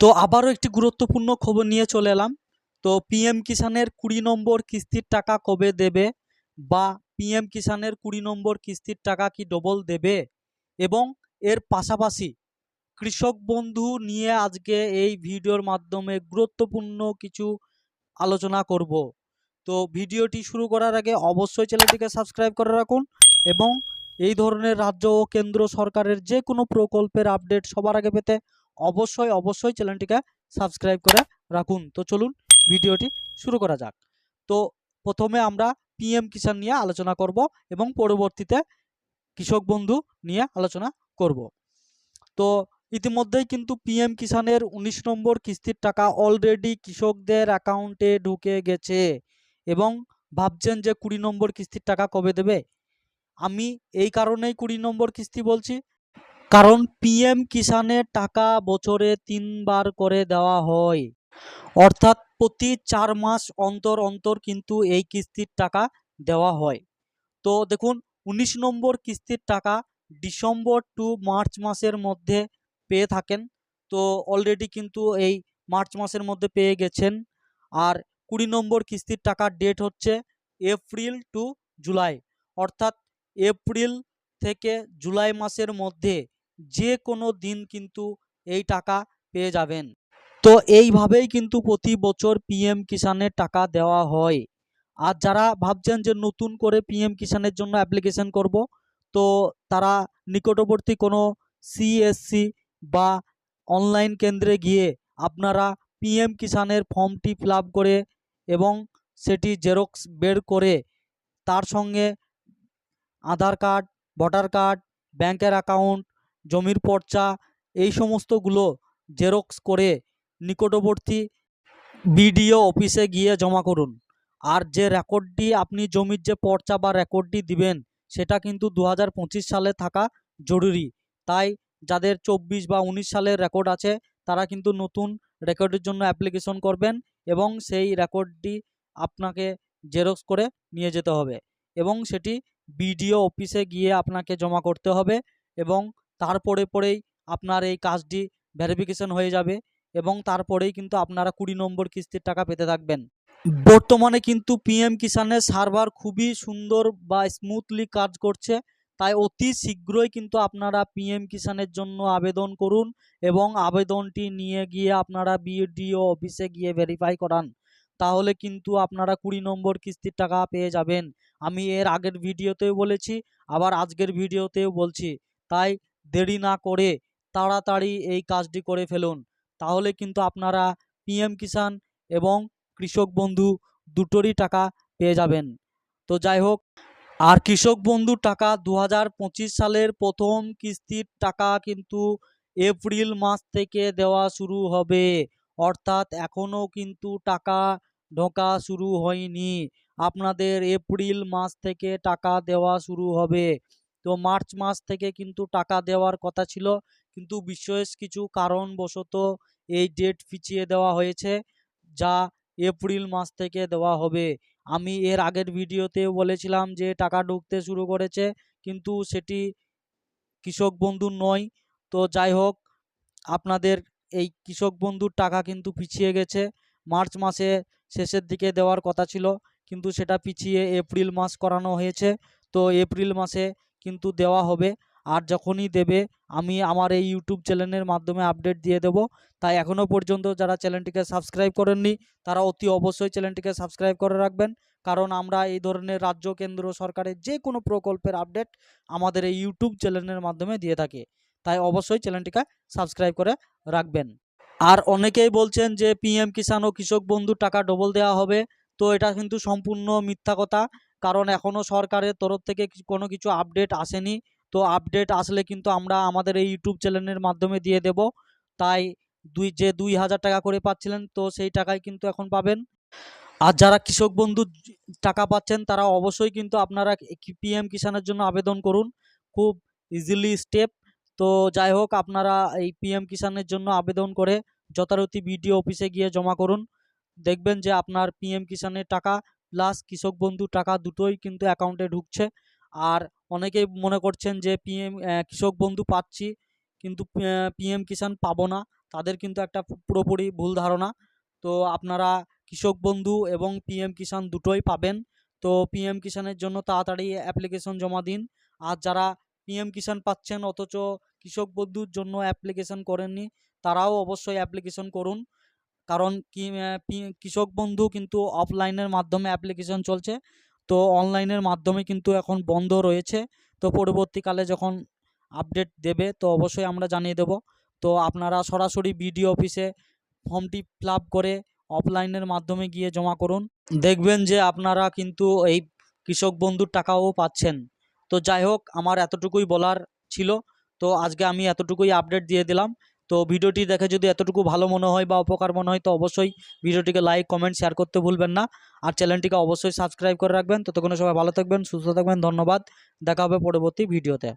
তো আবারও একটি গুরুত্বপূর্ণ খবর নিয়ে চলে এলাম। তো পিএম কিষানের কুড়ি নম্বর কিস্তির টাকা কবে দেবে বা পিএম কিষানের কুড়ি নম্বর কিস্তির টাকা কি ডবল দেবে এবং এর পাশাপাশি কৃষক বন্ধু নিয়ে আজকে এই ভিডিওর মাধ্যমে গুরুত্বপূর্ণ কিছু আলোচনা করব। তো ভিডিওটি শুরু করার আগে অবশ্যই চ্যানেলটিকে সাবস্ক্রাইব করে রাখুন এবং এই ধরনের রাজ্য ও কেন্দ্র সরকারের যে কোনো প্রকল্পের আপডেট সবার আগে পেতে অবশ্যই অবশ্যই চ্যানেলটিকে সাবস্ক্রাইব করে রাখুন। তো চলুন ভিডিওটি শুরু করা যাক। তো প্রথমে আমরা পিএম কিষাণ নিয়ে আলোচনা করব এবং পরবর্তীতে কৃষক বন্ধু নিয়ে আলোচনা করব। তো ইতিমধ্যেই কিন্তু পিএম কিষাণের উনিশ নম্বর কিস্তির টাকা অলরেডি কৃষকদের অ্যাকাউন্টে ঢুকে গেছে এবং ভাবছেন যে কুড়ি নম্বর কিস্তির টাকা কবে দেবে? আমি এই কারণেই কুড়ি নম্বর কিস্তি বলছি। কারণ পিএম কিষানের টাকা বছরে তিনবার করে দেওয়া হয়। অর্থাৎ প্রতি চার মাস অন্তর অন্তর কিন্তু এই কিস্তির টাকা দেওয়া হয়। তো দেখুন, উনিশ নম্বর কিস্তির টাকা ডিসেম্বর টু মার্চ মাসের মধ্যে পেয়ে থাকেন। তো অলরেডি কিন্তু এই মার্চ মাসের মধ্যে পেয়ে গেছেন। আর কুড়ি নম্বর কিস্তির টাকার ডেট হচ্ছে এপ্রিল টু জুলাই। অর্থাৎ এপ্রিল থেকে জুলাই মাসের মধ্যে যে কোনো দিন কিন্তু এই টাকা পেয়ে যাবেন। তো এইভাবেই কিন্তু প্রতি বছর পিএম কিষানের টাকা দেওয়া হয়। আর যারা ভাবছেন যে নতুন করে পিএম কিষানের জন্য অ্যাপ্লিকেশন করব, তো তারা নিকটবর্তী কোনো সিএসসি বা অনলাইন কেন্দ্রে গিয়ে আপনারা পিএম কিষানের ফর্মটি ফিল করে এবং সেটি জেরক্স বের করে তার সঙ্গে আধার কার্ড, ভোটার কার্ড, ব্যাংকের অ্যাকাউন্ট জমির পর্চা, এই সমস্তগুলো জেরক্স করে নিকটবর্তী বিডিও অফিসে গিয়ে জমা করুন। আর যে রেকর্ডটি আপনি জমির যে পর্চা বা রেকর্ডটি দিবেন, সেটা কিন্তু দু হাজার পঁচিশ সালে থাকা জরুরি। তাই যাদের চব্বিশ বা উনিশ সালের রেকর্ড আছে, তারা কিন্তু নতুন রেকর্ডের জন্য অ্যাপ্লিকেশন করবেন এবং সেই রেকর্ডটি আপনাকে জেরক্স করে নিয়ে যেতে হবে এবং সেটি বিডিও অফিসে গিয়ে আপনাকে জমা করতে হবে এবং তারপরে পরেই আপনার এই কাজটি ভেরিফিকেশন হয়ে যাবে এবং তারপরেই কিন্তু আপনারা কুড়ি নম্বর কিস্তির টাকা পেতে থাকবেন। বর্তমানে কিন্তু পিএম কিষানের সার্ভার খুবই সুন্দর বা স্মুথলি কাজ করছে। তাই অতি শীঘ্রই কিন্তু আপনারা পিএম কিষানের জন্য আবেদন করুন এবং আবেদনটি নিয়ে গিয়ে আপনারা বিডিও অফিসে গিয়ে ভেরিফাই করান। তাহলে কিন্তু আপনারা কুড়ি নম্বর কিস্তির টাকা পেয়ে যাবেন। আমি এর আগের ভিডিওতেও বলেছি, আবার আজকের ভিডিওতেও বলছি। তাই দেরি না করে তাড়াতাড়ি এই কাজটি করে ফেলুন। তাহলে কিন্তু আপনারা পিএম কিষান এবং কৃষক বন্ধু দুটোরই টাকা পেয়ে যাবেন। তো যাই হোক, আর কৃষক বন্ধুর টাকা দু হাজার পঁচিশ সালের প্রথম কিস্তির টাকা কিন্তু এপ্রিল মাস থেকে দেওয়া শুরু হবে। অর্থাৎ এখনও কিন্তু টাকা ঢোকা শুরু হয়নি। আপনাদের এপ্রিল মাস থেকে টাকা দেওয়া শুরু হবে। তো মার্চ মাস থেকে কিন্তু টাকা দেওয়ার কথা ছিল। কিন্তু বিশেষ কিছু কারণবশত এই ডেট পিছিয়ে দেওয়া হয়েছে, যা এপ্রিল মাস থেকে দেওয়া হবে। আমি এর আগের ভিডিওতেও বলেছিলাম যে টাকা ঢুকতে শুরু করেছে, কিন্তু সেটি কৃষক বন্ধু নয়। তো যাই হোক, আপনাদের এই কৃষক বন্ধুর টাকা কিন্তু পিছিয়ে গেছে। মার্চ মাসে শেষের দিকে দেওয়ার কথা ছিল, কিন্তু সেটা পিছিয়ে এপ্রিল মাস করানো হয়েছে। তো এপ্রিল মাসে কিন্তু দেওয়া হবে। আর যখনই দেবে, আমি আমার এই ইউটিউব চ্যানেলের মাধ্যমে আপডেট দিয়ে দেবো। তাই এখনও পর্যন্ত যারা চ্যানেলটিকে সাবস্ক্রাইব করেননি, তারা অতি অবশ্যই চ্যানেলটিকে সাবস্ক্রাইব করে রাখবেন। কারণ আমরা এই ধরনের রাজ্য, কেন্দ্র, সরকারের যে কোনো প্রকল্পের আপডেট আমাদের এই ইউটিউব চ্যানেলের মাধ্যমে দিয়ে থাকে। তাই অবশ্যই চ্যানেলটিকে সাবস্ক্রাইব করে রাখবেন। আর অনেকেই বলছেন যে পিএম কিষাণ ও কৃষক বন্ধু টাকা ডবল দেওয়া হবে। তো এটা কিন্তু সম্পূর্ণ মিথ্যা কথা। কারণ এখনও সরকারের তরফ থেকে কোনো কিছু আপডেট আসেনি। তো আপডেট আসলে কিন্তু আমরা আমাদের এই ইউটিউব চ্যানেলের মাধ্যমে দিয়ে দেব। তাই দুই, যে দুই হাজার টাকা করে পাচ্ছিলেন, তো সেই টাকাই কিন্তু এখন পাবেন। আর যারা কৃষক বন্ধু টাকা পাচ্ছেন, তারা অবশ্যই কিন্তু আপনারা পিএম কিষানের জন্য আবেদন করুন। খুব ইজিলি স্টেপ তো যাই হোক, আপনারা এই পিএম কিষানের জন্য আবেদন করে যথারীতি বিডিও অফিসে গিয়ে জমা করুন। দেখবেন যে আপনার পিএম কিষানের টাকা প্লাস কৃষক বন্ধু টাকা দুটোই কিন্তু অ্যাকাউন্টে ঢুকছে। আর অনেকেই মনে করছেন যে পিএম কৃষক বন্ধু পাচ্ছি কিন্তু পিএম কিষাণ পাবো না। তাদের কিন্তু একটা পুরোপুরি ভুল ধারণা। তো আপনারা কৃষক বন্ধু এবং পিএম কিষাণ দুটোই পাবেন। তো পিএম কিষাণের জন্য তাড়াতাড়ি অ্যাপ্লিকেশন জমা দিন। আর যারা পিএম কিষাণ পাচ্ছেন অথচ কৃষক বন্ধুর জন্য অ্যাপ্লিকেশন করেননি, তারাও অবশ্যই অ্যাপ্লিকেশন করুন। কারণ কি কৃষক বন্ধু কিন্তু অফলাইনের মাধ্যমে অ্যাপ্লিকেশন চলছে। তো অনলাইনের মাধ্যমে কিন্তু এখন বন্ধ রয়েছে। তো পরবর্তীকালে যখন আপডেট দেবে, তো অবশ্যই আমরা জানিয়ে দেব। তো আপনারা সরাসরি বিডিও অফিসে ফর্মটি ফিল করে অফলাইনের মাধ্যমে গিয়ে জমা করুন। দেখবেন যে আপনারা কিন্তু এই কৃষক বন্ধুর টাকাও পাচ্ছেন। তো যাই হোক, আমার এতটুকুই বলার ছিল। তো আজকে আমি এতটুকুই আপডেট দিয়ে দিলাম। তো ভিডিওটি দেখে যদি এতটুকু ভালো মনে হয় বা উপকার মনে হয়, তো অবশ্যই ভিডিওটিকে লাইক কমেন্ট শেয়ার করতে ভুলবেন না। আর চ্যানেলটিকে অবশ্যই সাবস্ক্রাইব করে রাখবেন। ততক্ষণে সবাই ভালো থাকবেন, সুস্থ থাকবেন, ধন্যবাদ। দেখা হবে পরবর্তী ভিডিওতে।